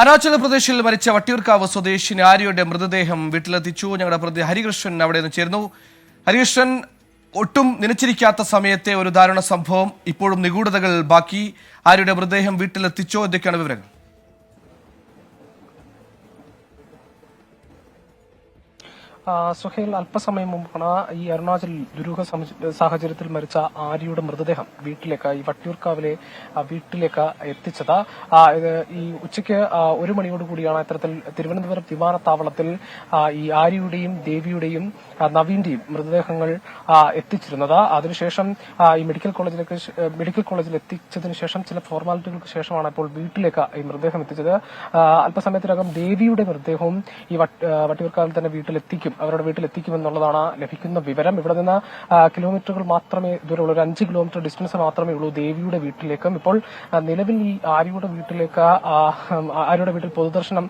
അരുണാചൽ പ്രദേശിൽ മരിച്ച വട്ടിയൂർക്കാവ് സ്വദേശി ആര്യയുടെ മൃതദേഹം വീട്ടിലെത്തിച്ചു. ഞങ്ങളുടെ പ്രതി ഹരികൃഷ്ണൻ അവിടെ നിന്ന് ചേർന്നു ഹരികൃഷ്ണൻ ഒട്ടും നനച്ചിരിക്കാത്ത സമയത്തെ ഒരു ദാരുണ സംഭവം. ഇപ്പോഴും നിഗൂഢതകൾ ബാക്കി. ആര്യയുടെ മൃതദേഹം വീട്ടിലെത്തിച്ചോ? എന്തൊക്കെയാണ് വിവരങ്ങൾ? സുഹൈൽ അല്പസമയം മുമ്പാണ് ഈ അരുണാചൽ ദുരൂഹ സാഹചര്യത്തിൽ മരിച്ച ആര്യയുടെ മൃതദേഹം വീട്ടിലേക്ക് ഈ വട്ടിയൂർക്കാവിലെ വീട്ടിലേക്ക് എത്തിച്ചത്. ഈ ഉച്ചയ്ക്ക് ഒരു മണിയോട് കൂടിയാണ് ഇത്തരത്തിൽ തിരുവനന്തപുരം വിമാനത്താവളത്തിൽ ഈ ആര്യയുടെയും ദേവിയുടെയും നവീന്റെയും മൃതദേഹങ്ങൾ എത്തിച്ചിരുന്നത്. അതിനുശേഷം ഈ മെഡിക്കൽ കോളേജിലേക്ക് മെഡിക്കൽ കോളേജിൽ എത്തിച്ചതിന് ശേഷം ചില ഫോർമാലിറ്റികൾക്ക് ശേഷമാണ് ഇപ്പോൾ വീട്ടിലേക്ക് ഈ മൃതദേഹം എത്തിച്ചത്. അല്പസമയത്തിനകം ദേവിയുടെ മൃതദേഹവും ഈ വട്ടിയൂർക്കാവിൽ തന്നെ വീട്ടിലെത്തിക്കും. അവരുടെ വീട്ടിലെത്തിക്കുമെന്നുള്ളതാണ് ലഭിക്കുന്ന വിവരം. ഇവിടെ നിന്ന് കിലോമീറ്ററുകൾ മാത്രമേ ദൂരമുള്ളൂ. ഒരു അഞ്ച് കിലോമീറ്റർ ഡിസ്റ്റൻസ് മാത്രമേ ഉള്ളൂ ദേവിയുടെ വീട്ടിലേക്കും. ഇപ്പോൾ നിലവിൽ ഈ ആര്യയുടെ വീട്ടിലേക്ക് ആര്യയുടെ വീട്ടിൽ പൊതുദർശനം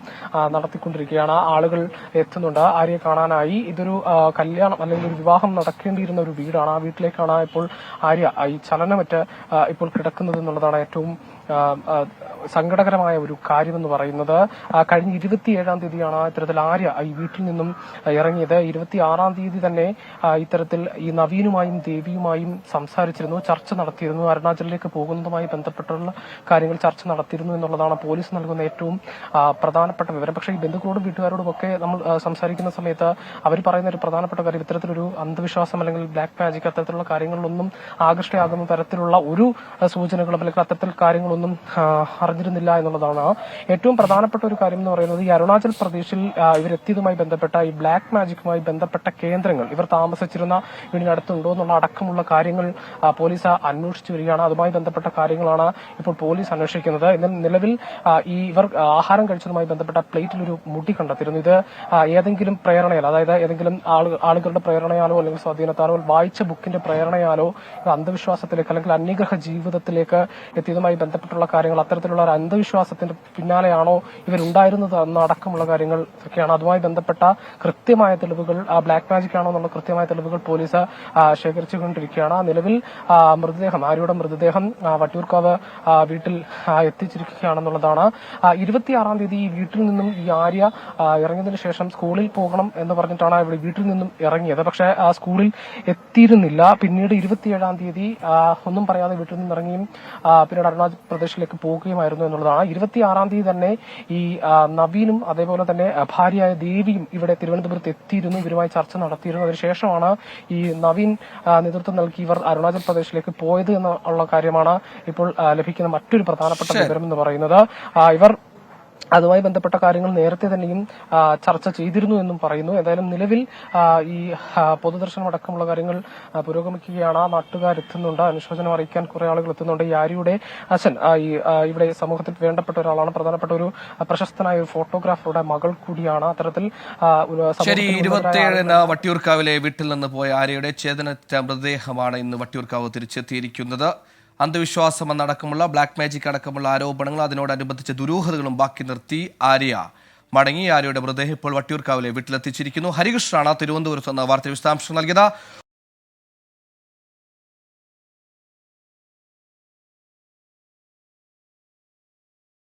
നടത്തിക്കൊണ്ടിരിക്കുകയാണ്. ആളുകൾ എത്തുന്നുണ്ട്. ആര്യയെ കാണാനായി ഇതൊരു കല്യാണം അല്ലെങ്കിൽ ഒരു വിവാഹം നടക്കേണ്ടിയിരുന്ന ഒരു വീടാണ്. ആ വീട്ടിലേക്കാണ് ഇപ്പോൾ ആര്യ ഈ ചലനമറ്റ് ഇപ്പോൾ കിടക്കുന്നത് എന്നുള്ളതാണ് ഏറ്റവും സങ്കടകരമായ ഒരു കാര്യമെന്ന് പറയുന്നത് കഴിഞ്ഞ ഇരുപത്തിയേഴാം തീയതിയാണ് ഇത്തരത്തിൽ ആര്യ ഈ വീട്ടിൽ നിന്നും ഇറങ്ങിയത്. ഇരുപത്തിയാറാം തീയതി തന്നെ ഇത്തരത്തിൽ ഈ നവീനുമായും ദേവിയുമായും സംസാരിച്ചിരുന്നു ചർച്ച നടത്തിയിരുന്നു. അരുണാചലിലേക്ക് പോകുന്നതുമായി ബന്ധപ്പെട്ടുള്ള കാര്യങ്ങൾ ചർച്ച നടത്തിയിരുന്നു എന്നുള്ളതാണ് പോലീസ് നൽകുന്ന ഏറ്റവും പ്രധാനപ്പെട്ട വിവരം. പക്ഷേ ഈ ബന്ധുക്കളോടും വീട്ടുകാരോടും ഒക്കെ നമ്മൾ സംസാരിക്കുന്ന സമയത്ത് അവർ പറയുന്ന ഒരു പ്രധാനപ്പെട്ട കാര്യം ഇത്തരത്തിലൊരു അന്ധവിശ്വാസം അല്ലെങ്കിൽ ബ്ലാക്ക് മാജിക് അത്തരത്തിലുള്ള കാര്യങ്ങളിലൊന്നും ആകൃഷ്ടയാകുന്ന തരത്തിലുള്ള ഒരു സൂചനകളും അല്ലെങ്കിൽ അത്തരത്തിൽ കാര്യങ്ങളൊന്നും അറിഞ്ഞിരുന്നില്ല എന്നുള്ളതാണ്. ഏറ്റവും പ്രധാനപ്പെട്ട ഒരു കാര്യം എന്ന് പറയുന്നത് ഈ അരുണാചൽ പ്രദേശിൽ ഇവരെത്തിയതുമായി ബന്ധപ്പെട്ട ഈ ബ്ലാക്ക് മാജിക്കുമായി ബന്ധപ്പെട്ട കേന്ദ്രങ്ങൾ ഇവർ താമസിച്ചിരുന്ന വീടിനടുത്തുണ്ടോ എന്നുള്ള അടക്കമുള്ള കാര്യങ്ങൾ പോലീസ് അന്വേഷിച്ചു വരികയാണ്. അതുമായി ബന്ധപ്പെട്ട കാര്യങ്ങളാണ് ഇപ്പോൾ പോലീസ് അന്വേഷിക്കുന്നത്. എന്നാൽ നിലവിൽ ഈ ഇവർ ആഹാരം കഴിച്ചതുമായി ബന്ധപ്പെട്ട പ്ലേറ്റിൽ ഒരു മുടി കണ്ടെത്തിയിരുന്നു. ഇത് ഏതെങ്കിലും പ്രേരണയാൽ അതായത് ഏതെങ്കിലും ആളുകളുടെ പ്രേരണയാലോ അല്ലെങ്കിൽ സ്വാധീനത്താലോ വായിച്ച ബുക്കിന്റെ പ്രേരണയാലോ അന്ധവിശ്വാസത്തിലേക്ക് അല്ലെങ്കിൽ അന്യഗ്രഹ ജീവിതത്തിലേക്ക് എത്തിയതുമായി ബന്ധപ്പെട്ടുള്ള കാര്യങ്ങൾ അത്തരത്തിലുള്ള ഒരു അന്ധവിശ്വാസത്തിന്റെ പിന്നാലെയാണോ ഇവരുണ്ടായിരുന്നത് എന്ന അടക്കമുള്ള കാര്യങ്ങൾ ഒക്കെയാണ് അതുമായി ബന്ധപ്പെട്ട കൃത്യമായ തെളിവുകൾ ബ്ലാക്ക് മാജിക് ആണോ എന്നുള്ള കൃത്യമായ തെളിവുകൾ പോലീസ് ശേഖരിച്ചുകൊണ്ടിരിക്കുകയാണ്. നിലവിൽ മൃതദേഹം ആര്യയുടെ മൃതദേഹം വട്ടിയൂർക്കാവ് വീട്ടിൽ എത്തിച്ചിരിക്കുകയാണെന്നുള്ളതാണ്. ഇരുപത്തിയാറാം തീയതി ഈ വീട്ടിൽ നിന്നും ഈ ആര്യ ഇറങ്ങിയതിനു ശേഷം സ്കൂളിൽ പോകണം എന്ന് പറഞ്ഞിട്ടാണ് ഇവിടെ വീട്ടിൽ നിന്നും ഇറങ്ങിയത്. പക്ഷേ ആ സ്കൂളിൽ എത്തിയിരുന്നില്ല. പിന്നീട് ഇരുപത്തിയേഴാം തീയതി ഒന്നും പറയാതെ വീട്ടിൽ നിന്ന് ഇറങ്ങിയും പിന്നീട് അരുണാചൽ പ്രദേശിലേക്ക് പോവുകയുമായിരുന്നു എന്നുള്ളതാണ്. ഇരുപത്തിയാറാം തീയതി തന്നെ ഈ നവീനും അതേപോലെ തന്നെ ഭാര്യയായ ദേവിയും ഇവിടെ തിരുവനന്തപുരത്ത് എത്തിയിരുന്നു. ഇവരുമായി ചർച്ച നടത്തിയിരുന്നു. അതിനുശേഷമാണ് ഈ നവീൻ നേതൃത്വം നൽകി ഇവർ അരുണാചൽ പ്രദേശിലേക്ക് പോയത് എന്നുള്ള കാര്യമാണ് ഇപ്പോൾ ലഭിക്കുന്ന മറ്റൊരു പ്രധാനപ്പെട്ട വിവരം എന്ന് പറയുന്നത്. ഇവർ അതുമായി ബന്ധപ്പെട്ട കാര്യങ്ങൾ നേരത്തെ തന്നെയും ചർച്ച ചെയ്തിരുന്നു എന്നും പറയുന്നു. ഏതായാലും നിലവിൽ ഈ പൊതുദർശനം അടക്കമുള്ള കാര്യങ്ങൾ പുരോഗമിക്കുകയാണ്. നാട്ടുകാരെത്തുന്നുണ്ട് അനുശോചനം അറിയിക്കാൻ കുറെ ആളുകൾ എത്തുന്നുണ്ട്. ഈ ആര്യയുടെ അച്ഛൻ ഈ ഇവിടെ സമൂഹത്തിൽ വേണ്ടപ്പെട്ട ഒരാളാണ്. പ്രധാനപ്പെട്ട ഒരു പ്രശസ്തനായ ഒരു ഫോട്ടോഗ്രാഫറുടെ മകൾ കൂടിയാണ്. അത്തരത്തിൽ ശരി ഇരുപത്തിയേഴിന് വട്ടിയൂർക്കാവിലെ വീട്ടിൽ നിന്ന് പോയ ആര്യയുടെ ചേതന മൃതദേഹമാണ് ഇന്ന് വട്ടിയൂർക്കാവ് തിരിച്ചെത്തിയിരിക്കുന്നത്. അന്ധവിശ്വാസം എന്നടക്കമുള്ള ബ്ലാക്ക് മാജിക് അടക്കമുള്ള ആരോപണങ്ങൾ അതിനോടനുബന്ധിച്ച ദുരൂഹതകളും ബാക്കി നിർത്തി ആര്യ മടങ്ങി ആര്യയുടെ മൃതദേഹം ഇപ്പോൾ വട്ടിയൂർക്കാവിലെ വീട്ടിലെത്തിച്ചിരിക്കുന്നു. ഹരികൃഷ്ണനാണ് തിരുവനന്തപുരത്ത് നിന്ന് വാർത്ത വിശദാംശം നൽകിയത്.